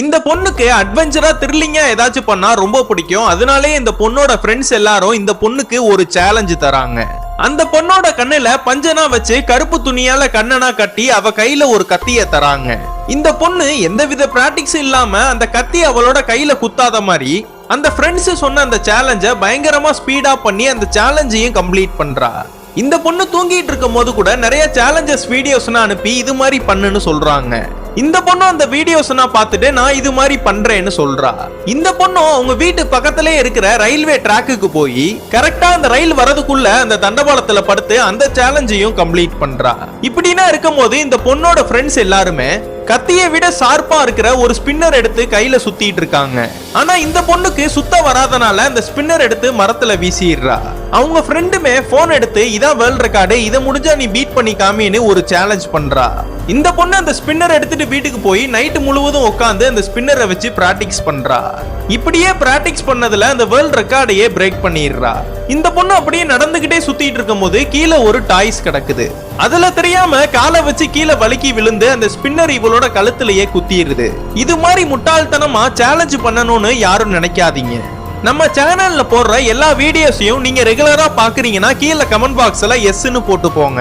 இந்த பொண்ணுக்கு அட்வென்ச்சரா த்ரில்லிங்கா ஏதாச்சும் பண்ணா ரொம்ப பிடிக்கும். அதனாலே இந்த பொண்ணோட ஃப்ரெண்ட்ஸ் எல்லாரும் இந்த பொண்ணுக்கு ஒரு சேலஞ்சு தராங்க. அந்த பொண்ணோட கண்ணுல பஞ்சனா வச்சு கருப்பு துணியால கண்ணனா கட்டி அவ கையில ஒரு கத்திய தராங்க. இந்த பொண்ணு எந்தவித பிராக்டிக்ஸ் இல்லாம அந்த கத்தி அவளோட கையில குத்தாத மாதிரி அந்த ஃப்ரெண்ட்ஸ் சொன்ன அந்த சேலஞ்ச பயங்கரமா ஸ்பீடா பண்ணி அந்த சேலஞ்சையும் கம்ப்ளீட் பண்றா. இந்த பொண்ணு தூங்கிட்டு இருக்கும் போது கூட நிறைய சேலஞ்சஸ் வீடியோஸ்னா அனுப்பி இது மாதிரி பண்ணுன்னு சொல்றாங்க. இந்த பொண்ணும் அந்த வீடியோஸ் நான் பார்த்துட்டு நான் இது மாதிரி பண்றேன்னு சொல்றா. இந்த பொண்ணும் அவங்க வீட்டு பக்கத்திலே இருக்கிற ரயில்வே ட்ராக்குக்கு போய் கரெக்டா அந்த ரயில் வரதுக்குள்ள அந்த தண்டவாளத்துல படுத்து அந்த சேலஞ்சையும் கம்ப்ளீட் பண்றா. இப்படின்னா இருக்கும்போது இந்த பொண்ணோட ஃப்ரெண்ட்ஸ் எல்லாருமே கத்தியை விட சார்பா இருக்கிற ஒரு ஸ்பின்னர் எடுத்து கையில சுத்திட்டு இருக்காங்க. ஆனா இந்த பொண்ணுக்கு சுத்த வராதனால அந்த ஸ்பின்னர் எடுத்து மரத்துல வீசிடுறா. அவங்க ஃப்ரெண்டுமே போன் எடுத்து இதான் வேர்ல்ட் ரெக்கார்டு இதை முடிஞ்சா நீ பீட் பண்ணி காமின்னு ஒரு சேலஞ்ச் பண்றா. இந்த பொண்ணு அந்த ஸ்பின்னர் எடுத்துட்டு வீட்டுக்கு போய் நைட்டு முழுவதும் உட்காந்து அந்த ஸ்பின்னரை வச்சு பிராக்டிக்ஸ் பண்றா. இப்படியே பிராக்டிக்ஸ் பண்ணதுல அந்த வேர்ல்ட் ரெக்கார்டையே பிரேக் பண்ணிடுறா. இந்த பொண்ணு அப்படியே நடந்துகிட்டே சுத்திட்டு இருக்கும்போது கீழே ஒரு டாய்ஸ் கிடக்குது. அதுல தெரியாம காலை வச்சு கீழே வலுக்கி விழுந்து அந்த ஸ்பின்னர் இவளோட கழுத்திலேயே குத்திடுது. இது மாதிரி முட்டாள்தனமா சேலஞ்ச் பண்ணணும்னு யாரும் நினைக்காதீங்க. நம்ம சேனல்ல போடுற எல்லா வீடியோஸையும் நீங்க ரெகுலரா பாக்குறீங்கன்னா கீழே கமெண்ட் பாக்ஸ்ல எஸ்ன்னு போட்டு போங்க.